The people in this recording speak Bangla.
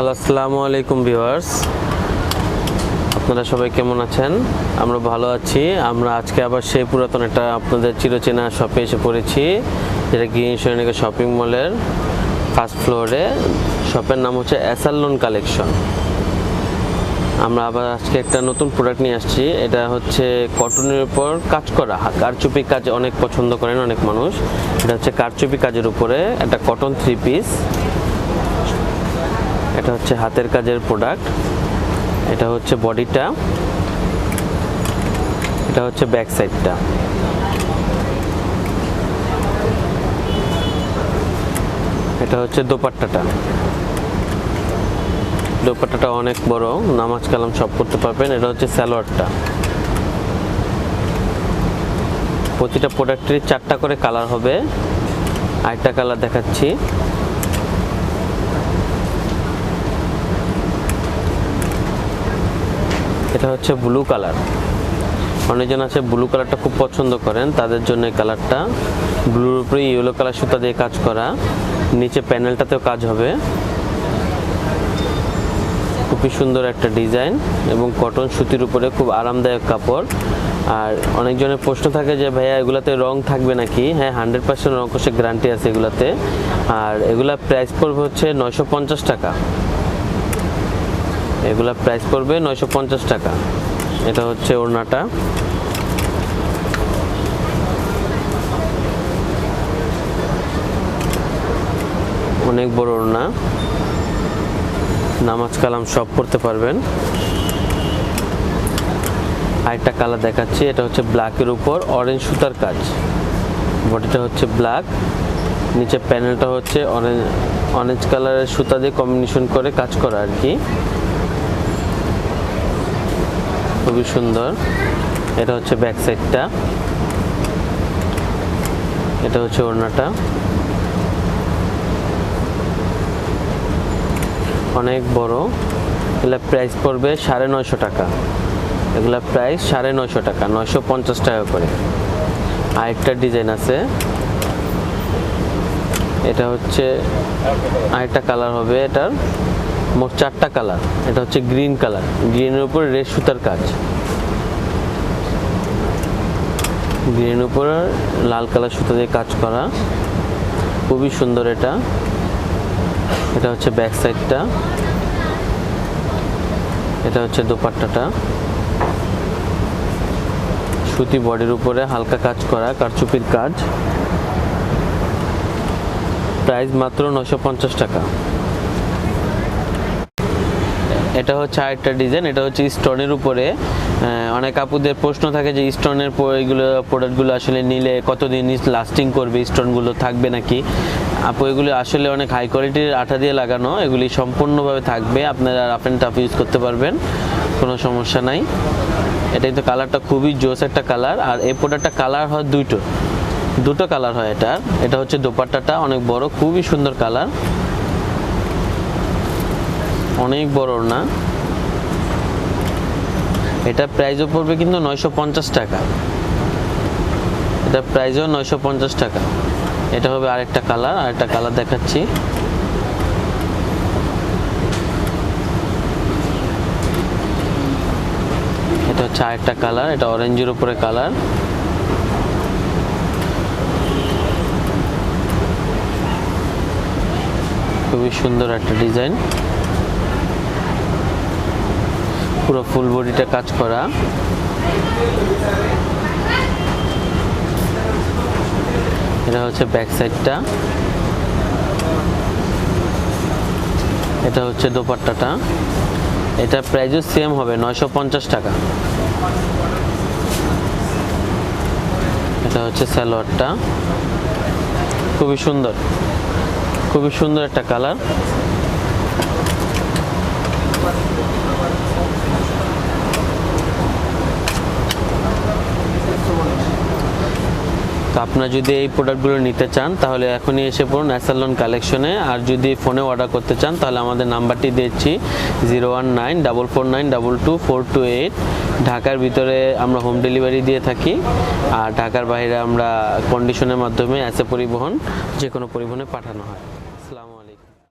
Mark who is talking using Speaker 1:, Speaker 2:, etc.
Speaker 1: হ্যালো, আসসালামু আলাইকুম ভিউয়ার্স। আপনারা সবাই কেমন আছেন? আমরা ভালো আছি। আমরা আজকে আবার সেই পুরাতন একটা আপনাদের চিরচেনা শপে এসে পড়েছি, যেটা গ্রিন সৈনিকা শপিং মলের ফার্স্ট ফ্লোরে শপের নাম হচ্ছে অ্যাসালন কালেকশন আমরা আবার আজকে একটা নতুন প্রোডাক্ট নিয়ে আসছি। এটা হচ্ছে কটনের উপর কাজ করা। কারচুপি কাজ অনেক পছন্দ করেন অনেক মানুষ। এটা হচ্ছে কারচুপি কাজের উপরে একটা কটন থ্রি পিস এটা হচ্ছে হাতের কাজের প্রোডাক্ট এটা হচ্ছে বডিটা এটা হচ্ছে ব্যাক সাইডটা এটা হচ্ছে দোপাট্টাটা। দোপাট্টাটা অনেক বড়, নামাজ কালাম সব করতে পারবেন। এটা হচ্ছে স্যালোয়ারটা প্রতিটা প্রোডাক্টের চারটা করে কালার হবে। আরেকটা কালার দেখাচ্ছি। এটা হচ্ছে ব্লু কালার অনেকজন আছে ব্লু কালারটা খুব পছন্দ করেন, তাদের জন্য কালারটা ব্লুর উপরে ইয়েলো কালার সুতা দিয়ে কাজ করা। নিচে প্যানেলটাতেও কাজ হবে। খুবই সুন্দর একটা ডিজাইন এবং কটন সুতির উপরে খুব আরামদায়ক কাপড়। আর অনেকজনের প্রশ্ন থাকে যে, ভাইয়া, এগুলাতে রং থাকবে নাকি? হ্যাঁ হান্ড্রেড পার্সেন্ট রং কষে গ্যারান্টি আছে এগুলাতে। আর এগুলা প্রাইস পড়বে হচ্ছে নয়শো পঞ্চাশ টাকা। এগুলা প্রাইস পড়বে নয়শো পঞ্চাশ টাকা। এটা হচ্ছে ওড়নাটা। অনেক বড় ওড়না। নামাজ কালাম সব পড়তে পারবেন। আরেকটা কালার দেখাচ্ছি, এটা হচ্ছে ব্ল্যাকের উপর অরেঞ্জ সুতার কাজ। বডিটা হচ্ছে ব্ল্যাক, নিচে প্যানেলটা হচ্ছে অরেঞ্জ অরেঞ্জ কালারের সুতা দিয়ে কম্বিনেশন করে কাজ করা আর কি। খুবই সুন্দর। এটা হচ্ছে ব্যাক সাইডটা এটা হচ্ছে ওড়নাটা। অনেক বড়। এগুলা প্রাইস পড়বে সাড়ে নয়শো টাকা। এগুলা প্রাইস সাড়ে নয়শো টাকা, নয়শো পঞ্চাশ টাকা করে। আরেকটা ডিজাইন আছে। এটা হচ্ছে আরেকটা কালার হবে এটার। মোট চারটা কালার। এটা হচ্ছে গ্রিন কালার। গ্রিনের উপর রেড সুতার কাজ। গ্রিনের উপর লাল কালার সুতা দিয়ে কাজ করা। খুবই সুন্দর এটা। এটা হচ্ছে ব্যাক সাইডটা। এটা হচ্ছে দোপাট্টাটা। সুতি বডির উপরে হালকা কাজ করা, কারচুপির কাজ। প্রাইস মাত্র নশো টাকা। এটা হচ্ছে আরেকটা ডিজাইন এটা হচ্ছে স্টোনের উপরে। অনেক আপুদের প্রশ্ন থাকে যে স্টোনের এগুলো প্রোডাক্টগুলো আসলে নিলে কতদিন লাস্টিং করবে স্টোনগুলো থাকবে নাকি? আপু, এগুলো আসলে অনেক হাই কোয়ালিটির আঠা দিয়ে লাগানো, এগুলি সম্পূর্ণভাবে থাকবে, আপনারা রাফ অ্যান্ড টাফ ইউজ করতে পারবেন, কোনো সমস্যা নাই। এটা কিন্তু কালারটা খুবই জোস একটা কালার আর এই প্রোডাক্টটা কালার হয় দুটো দুটো কালার হয় এটার, এটা হচ্ছে দোপাট্টাটা, অনেক বড়, খুবই সুন্দর কালার অনেক বড় না। এটা প্রাইজও পড়বে কিন্তু নয়শো পঞ্চাশ টাকা। এটা প্রাইজও নয়শো পঞ্চাশ টাকা। এটা হবে আরেকটা কালার আরেকটা কালার দেখাচ্ছি। এটা হচ্ছে আরেকটা কালার এটা অরেঞ্জের উপরে কালার খুবই সুন্দর একটা ডিজাইন পুরো ফুল বডিটা কাজ করা। এটা হচ্ছে ব্যাক সাইডটা এটা হচ্ছে দোপাট্টাটা। এটা প্রাইসও সেম হবে, নয়শো পঞ্চাশ টাকা। এটা হচ্ছে স্যালোয়ারটা খুবই সুন্দর। খুবই সুন্দর একটা কালার আপনারা যদি এই প্রোডাক্টগুলো নিতে চান, তাহলে এখনই এসে পড়ুন অ্যাসালন কালেকশনে আর যদি ফোনে অর্ডার করতে চান, তাহলে আমাদের নাম্বারটি দিচ্ছি zero one nine double four nine double two four two eight ঢাকার ভিতরে আমরা হোম ডেলিভারি দিয়ে থাকি, আর ঢাকার বাইরে আমরা কন্ডিশনের মাধ্যমে অ্যাসে পরিবহন যে কোনো পরিবহনে পাঠানো হয়।